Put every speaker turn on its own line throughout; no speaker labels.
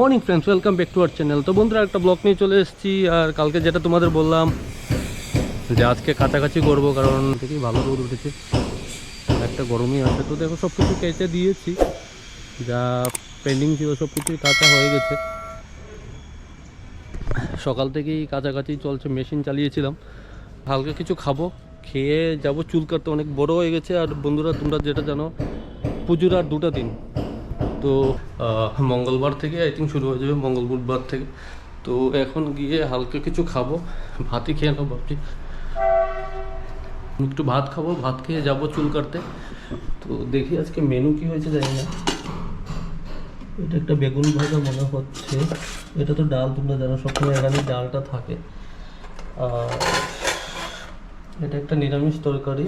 Morning friends welcome back to our channel তো বন্ধুরা, একটা ব্লগ নিয়ে চলে এসেছি। আর কালকে যেটা তোমাদের বললাম, যে আজকে কাছাকাছি করব, কারণ দেখি ভালো রোদ উঠেছে। একটা গরমই আছে। তো দেখো সব কিছু কেচে দিয়েছি। যা পেন্ডিং ছিল সব কিছুই কাঁচা হয়ে গেছে। সকাল থেকেই কাছাকাছি চলছে মেশিন চালিয়েছিলাম। হালকা কিছু খাব। খেয়ে যাব। চুল কাটতে অনেক বড় হয়ে গেছে। আর বন্ধুরা, তোমরা যেটা জানো, পুজোর আর দুটো দিন। তো মঙ্গলবার থেকে আই থিঙ্ক শুরু হয়ে যাবে মঙ্গল বুধবার থেকে। তো এখন গিয়ে হালকা কিছু খাব, ভাতই খেয়ে নেব ভাবছি। একটু ভাত খাব, ভাত খেয়ে যাব চুল কাটতে। তো দেখি আজকে মেনু কি হয়েছে জানি না। এটা একটা বেগুন ভাজা মনে হচ্ছে। এটা তো ডাল, তোমরা জানো, সবসময় এখানে ডালটা থাকে। আর এটা একটা নিরামিষ তরকারি।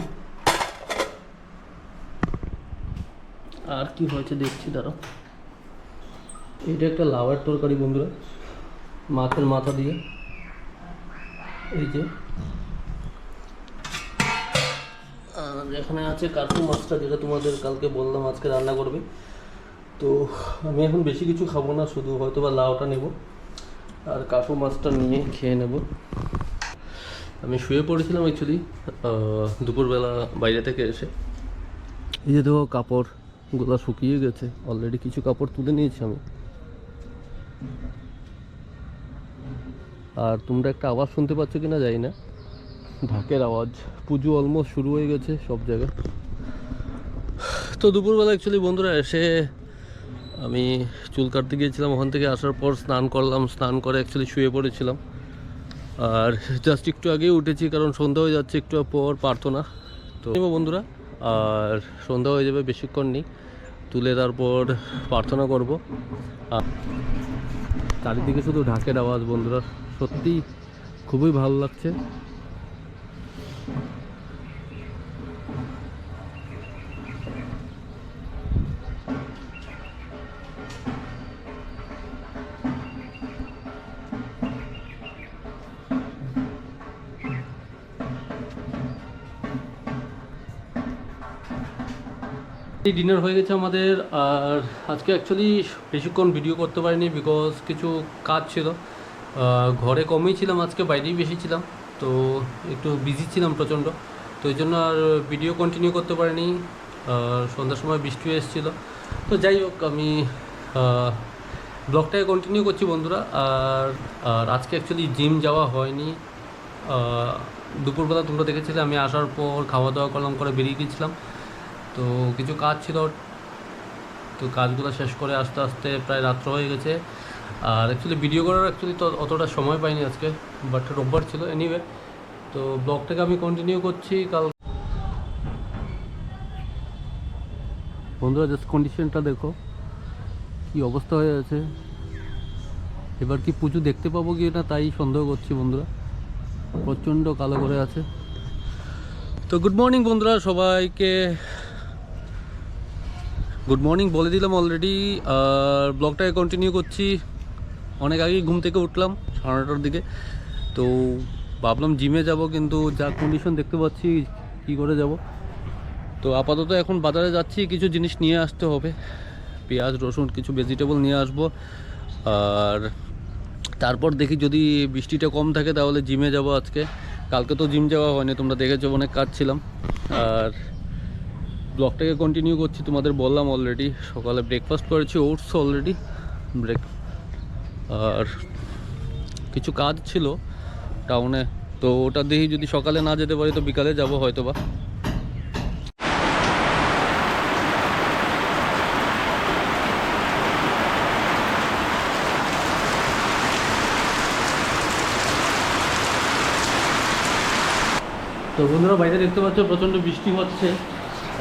আর কি হয়েছে দেখছি, দাঁড়াও। এটা একটা লাউয়ের তরকারি বন্ধুরা, মাছের মাথা দিয়ে। এই যে। এখানে আছে কার্টুন মাছটা, যেটা তোমাদের কালকে বললাম আজকে রান্না করবে। তো আমি এখন বেশি কিছু খাব না, শুধু হয়তো বা লাউটা নেব আর কাকু মাছটা নিয়ে খেয়ে নেব। আমি শুয়ে পড়েছিলাম অ্যাকচুয়ালি দুপুরবেলা বাইরে থেকে এসে। এই যে দেখো কাপড়গুলো শুকিয়ে গেছে। অলরেডি কিছু কাপড় তুলে নিয়েছি আমি। আর তোমরা একটা আওয়াজ শুনতে পাচ্ছ কি না জানি না। ঢাকের আওয়াজ। পুজো অলমোস্ট শুরু হয়ে গেছে সব জায়গায়। তো দুপুরবেলা অ্যাকচুয়ালি বন্ধুরা এসে আমি চুল কাটতে গিয়েছিলাম। ওখান থেকে আসার পর স্নান করলাম। স্নান করে অ্যাকচুয়ালি শুয়ে পড়েছিলাম। আর জাস্ট একটু আগেই উঠেছি কারণ সন্ধ্যা হয়ে যাচ্ছে, একটু পর প্রার্থনা। তো বন্ধুরা আর সন্ধ্যা হয়ে যাবে, বেশিক্ষণ নেই। তুলে তারপর প্রার্থনা করব। চারিদিকে শুধু ঢাকের আওয়াজ, বন্ধুরা। সত্যি খুবই ভালো লাগছে। ডিনার হয়ে গেছে আমাদের, আর আজকে অ্যাকচুয়ালি বেশিক্ষণ ভিডিও করতে পারিনি বিকজ কিছু কাজ ছিল। ঘরে কমই ছিলাম, আজকে বাইরেই বেশি ছিলাম, তো একটু বিজি ছিলাম প্রচণ্ড। তো এই জন্য আর ভিডিও কন্টিনিউ করতে পারিনি সন্ধ্যার সময় বৃষ্টি এসেছিল। তো যাই হোক, আমি ব্লগটাকে কন্টিনিউ করছি বন্ধুরা, আর আর আজকে অ্যাকচুয়ালি জিম যাওয়া হয়নি। দুপুরবেলা তোমরা দেখেছিলে, আমি আসার পর খাওয়া দাওয়া করলাম, করে বেরিয়ে গেছিলাম তো কিছু কাজ ছিল। তো কাজগুলো শেষ করে আস্তে আস্তে প্রায় রাত্র হয়ে গেছে। আর অ্যাকচুয়ালি ভিডিও করার অ্যাকচুয়ালি তো অতটা সময় পাইনি আজকে বাট রোববার ছিল এনিওয়ে তো ব্লগটাকে আমি কন্টিনিউ করছি কাল। বন্ধুরা জাস্ট কন্ডিশনটা দেখো, কি অবস্থা হয়ে আছে। এবার কি পুজো দেখতে পাবো কি না তাই সন্দেহ করছি বন্ধুরা। প্রচণ্ড কালো করে আছে। তো গুড মর্নিং বন্ধুরা, সবাইকে গুড মর্নিং বলে দিলাম অলরেডি আর ব্লগটাকে কন্টিনিউ করছি। অনেক আগেই ঘুম থেকে উঠলাম, সাড়ে নটার দিকে। তো ভাবলাম জিমে যাব, কিন্তু যা কন্ডিশন দেখতে পাচ্ছি, কি করে যাব। তো আপাতত এখন বাজারে যাচ্ছি, কিছু জিনিস নিয়ে আসতে হবে। পেঁয়াজ, রসুন, কিছু ভেজিটেবল নিয়ে আসব। আর তারপর দেখি যদি বৃষ্টিটা কম থাকে, তাহলে জিমে যাব আজকে। কালকে তো জিম যাওয়া হয়নি, তোমরা দেখেছ, অনেক কাজ ছিলাম। আর ব্লগটাকে কন্টিনিউ করছি, তোমাদের বললাম অলরেডি সকালে ব্রেকফাস্ট করেছি ওটস অলরেডি ব্রেক আর কিছু কাজ ছিল টাউনে তো ওটা দেখি যদি সকালে না যেতে পারি তো বিকালে যাব হয়তো বা তো বন্ধুরা বাইরে দেখতে পাচ্ছ প্রচণ্ড বৃষ্টি হচ্ছে।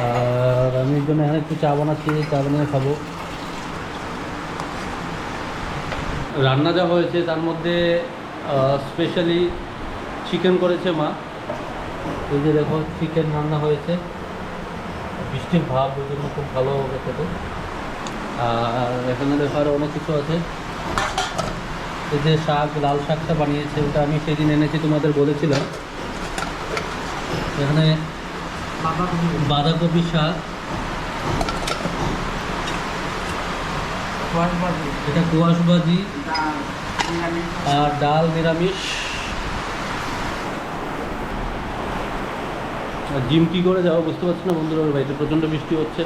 আর আমি জন্য এখানে একটু চা বানাচ্ছি, চা বানিয়ে খাব। রান্না যা হয়েছে, তার মধ্যে স্পেশালি চিকেন করেছে মা। এই যে দেখো চিকেন রান্না হয়েছে। বৃষ্টির ভাব ওই জন্য খুব ভালো হবে খেতে। আর এখানে দেখো আরও অনেক কিছু আছে। এই যে শাক, লাল শাকটা বানিয়েছে, ওটা আমি সেদিন এনেছি, তোমাদের বলেছিলাম। এখানে বাঁধাকপি শাক। এটা
ডাল নিরামিষ
আর ডাল নিরামিষ। আর জিম কী করে যাব বুঝতে পারছি না বন্ধুরা বাড়িতে প্রচণ্ড বৃষ্টি হচ্ছে।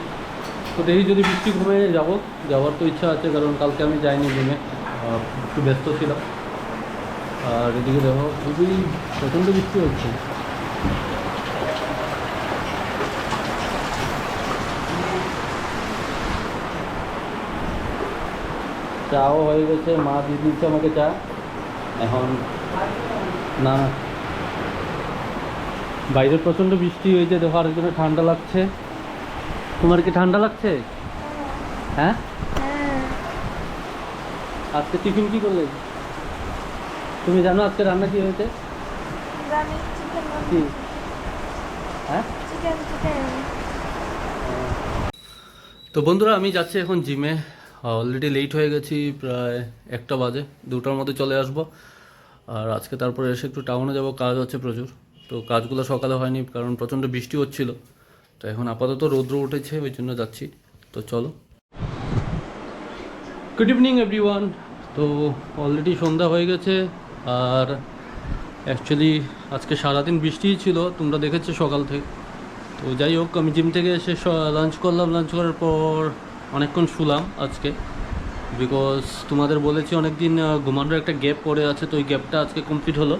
তো দেখি যদি বৃষ্টি কমে যাব, যাওয়ার তো ইচ্ছা আছে, কারণ কালকে আমি যাইনি জিমে একটু ব্যস্ত ছিলাম। আর এদিকে দেখো খুবই প্রচণ্ড বৃষ্টি হচ্ছে। চাও হয়ে গেছে মা দিয়ে দিচ্ছে আমাকে চা। এখন না বাইরে প্রচণ্ড বৃষ্টি হয়েছে দেখো আরেকজনের ঠান্ডা লাগছে। তোমার কি ঠান্ডা লাগছে? হ্যাঁ? আজকে টিফিন কি করলে? তুমি জানো আজকে রান্না কি হয়েছে? হ্যাঁ? তো বন্ধুরা আমি যাচ্ছি এখন জিমে। অলরেডি লেট হয়ে গেছি, প্রায় একটা বাজে, দুটার মধ্যে চলে আসব। আর আজকে তারপরে এসে একটু টাউনে যাব, কাজ হচ্ছে প্রচুর। তো কাজগুলো সকালে হয়নি, কারণ প্রচণ্ড বৃষ্টি হচ্ছিল। তো এখন আপাতত রৌদ্র উঠেছে, ওই জন্য যাচ্ছি। তো চলো। গুড ইভিনিং এভরিওয়ান তো অলরেডি সন্ধ্যা হয়ে গেছে, আর অ্যাকচুয়ালি আজকে সারাদিন বৃষ্টিই ছিল, তোমরা দেখেছ সকাল থেকে। তো যাই হোক, আমি জিম থেকে এসে লাঞ্চ করলাম লাঞ্চ করার পর অনেকক্ষণ আজকে। বিকজ তোমাদের বলেছি অনেক দিন ঘুমানোর একটা গ্যাপ পড়ে আছে, তো ওই গ্যাপটা আজকে কমপ্লিট হলো।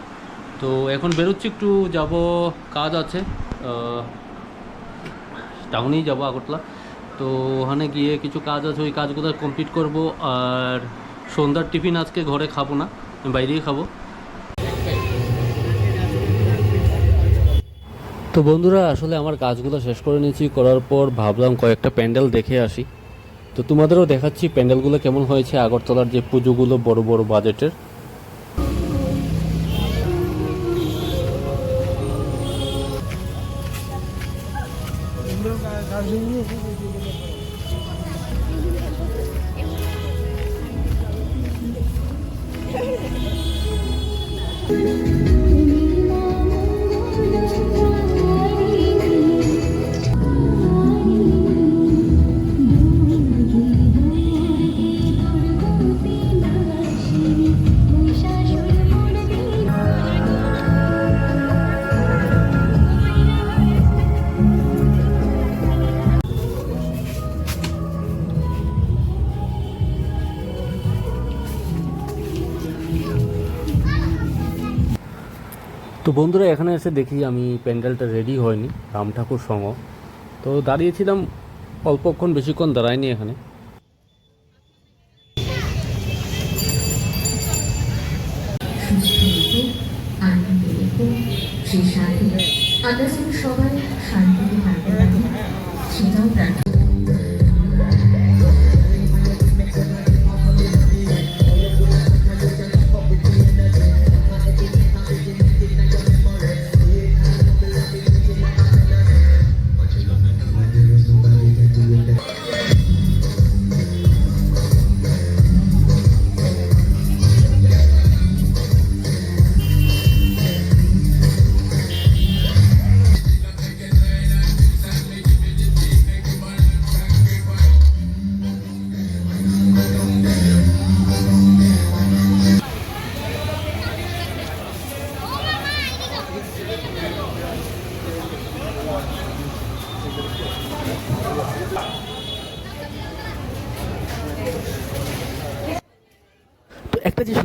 তো এখন বেরোচ্ছি, একটু যাব, কাজ আছে। টাউনেই যাব, আগরতলা। তো ওখানে গিয়ে কিছু কাজ আছে, ওই কাজগুলো কমপ্লিট করব, আর সন্ধ্যার টিফিন আজকে ঘরে খাব না বাইরেই খাব। তো বন্ধুরা, আসলে আমার কাজগুলো শেষ করে নিয়েছি, করার পর ভাবলাম কয়েকটা প্যান্ডেল দেখে আসি। তো তোমাদেরও দেখাচ্ছি প্যান্ডেলগুলো কেমন হয়েছে আগরতলার যে পুজোগুলো বড় বড় বাজেটের। তো বন্ধুরা এখানে এসে দেখি আমি প্যান্ডেলটা রেডি হয়নি রাম ঠাকুর সঙ্গ তো দাঁড়িয়েছিলাম অল্পক্ষণ বেশিক্ষণ দাঁড়ায়নি এখানে
সবাই শান্তিতে পারি সেটাও প্রার্থনা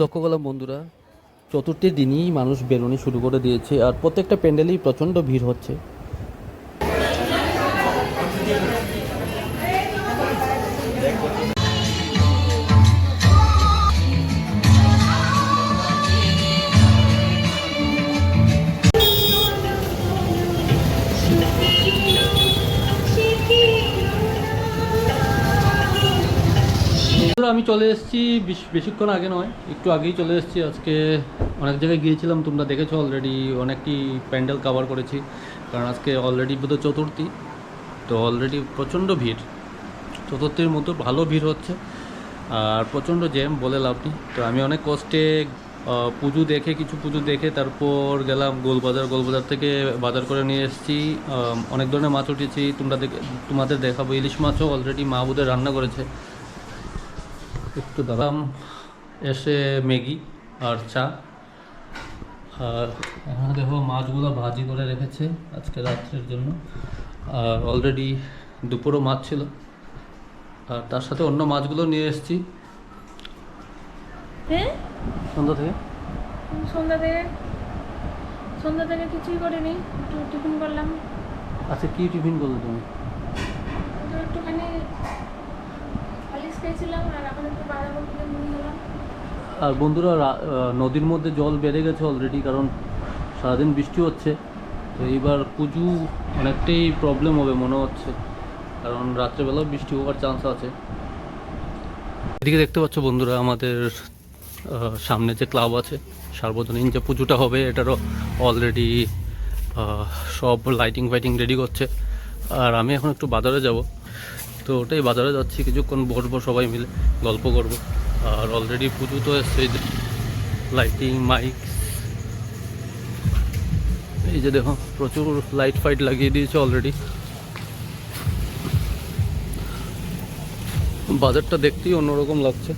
লক্ষ্য করলাম বন্ধুরা, চতুর্থী দিনই মানুষ বেরোনি শুরু করে দিয়েছে আর প্রত্যেকটা প্যান্ডেলেই প্রচণ্ড ভিড় হচ্ছে। বন্ধুরা, আমি চলে এসেছি বেশ- বেশিক্ষণ আগে নয় একটু আগেই চলে এসেছি। আজকে অনেক জায়গায় গিয়েছিলাম তোমরা দেখেছ অলরেডি অনেকটি প্যান্ডেল কভার করেছি কারণ আজকে অলরেডি বোধহয় চতুর্থী তো অলরেডি প্রচণ্ড ভিড়। চতুর্থীর মতো ভালো ভিড় হচ্ছে আর প্রচণ্ড জ্যাম বলে লাভ নেই। তো আমি অনেক কষ্টে পুজো দেখে কিছু পুজো দেখে তারপর গেলাম গোলবাজার গোলবাজার থেকে বাজার করে নিয়ে এসেছি। অনেক ধরনের মাছ উঠেছি তোমরা দেখে তোমাদের দেখাবো ইলিশ মাছও অলরেডি মা রান্না করেছে। একটু দাঁড়াম এসে ম্যাগি আর চা। আর এখানে দেখো মাছগুলো ভাজি করে রেখেছে আজকে রাত্রের জন্য। আর অলরেডি দুপুরও মাছ ছিল। আর তার সাথে অন্য মাছগুলো নিয়ে এসেছি।
হ্যাঁ
সন্ধ্যা থেকে।
সন্ধ্যা থেকে? সন্ধ্যা থেকে কিছুই করিনি। একটু টিফিন করলাম।
আচ্ছা কী টিফিন করলে তুমি?
একটুখানি আর
বন্ধুরা নদীর মধ্যে জল বেড়ে গেছে অলরেডি কারণ সারাদিন বৃষ্টি হচ্ছে। তো এইবার পুজো অনেকটাই প্রবলেম হবে মনে হচ্ছে। কারণ রাত্রেবেলাও বৃষ্টি হওয়ার চান্স আছে। এদিকে দেখতে পাচ্ছ বন্ধুরা, আমাদের সামনে যে ক্লাব আছে, সার্বজনীন যে পুজোটা হবে, এটারও অলরেডি সব লাইটিং ফাইটিং রেডি করছে। আর আমি এখন একটু বাজারে যাব। তো ওটাই বাজারে যাচ্ছি, কিছুক্ষণ বসবো সবাই মিলে, গল্প করব। আর অলরেডি পুজো তো এসছে লাইটিং মাইক এই যে দেখো, প্রচুর লাইট ফাইট লাগিয়ে দিয়েছে অলরেডি বাজারটা দেখতেই অন্যরকম লাগছে।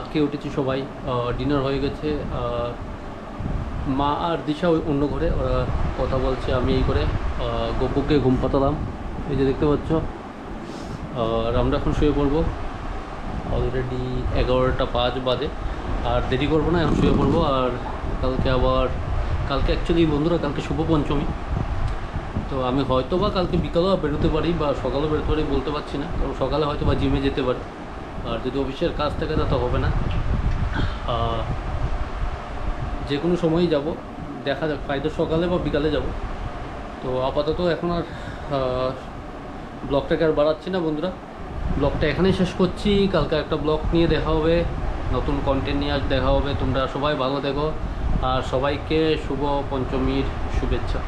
আজকে উঠেছি সবাই ডিনার হয়ে গেছে মা আর দিশা অন্য ঘরে, ওরা কথা বলছে, আমি এই করে। গপুকে ঘুম পাতালাম। এই যে দেখতে পাচ্ছ আর আমরা এখন শুয়ে পড়ব। অলরেডি এগারোটা পাঁচ বাজে। আর দেরি করব না, এখন শুয়ে পড়ব। আর কালকে আবার, কালকে অ্যাকচুয়ালি বন্ধুরা, কালকে শুভ পঞ্চমী। তো আমি হয়তো বা কালকে বিকালেও বেরোতে পারি বা সকালেও বেরোতে পারি বলতে পারছি না। কারণ সকালে হয়তো বা জিমে যেতে পারি। আর যদি অফিসের কাজ থাকে, তা তো হবে না। যে কোনো সময়ই যাব। দেখা যাক হয়তো সকালে বা বিকালে যাব। তো আপাতত এখন আর ব্লগটাকে আর বাড়াচ্ছি না বন্ধুরা। ব্লগটা এখানেই শেষ করছি। কালকে একটা ব্লগ নিয়ে দেখা হবে। নতুন কন্টেন্ট নিয়ে আজ দেখা হবে। তোমরা সবাই ভালো দেখো আর সবাইকে শুভ পঞ্চমীর শুভেচ্ছা।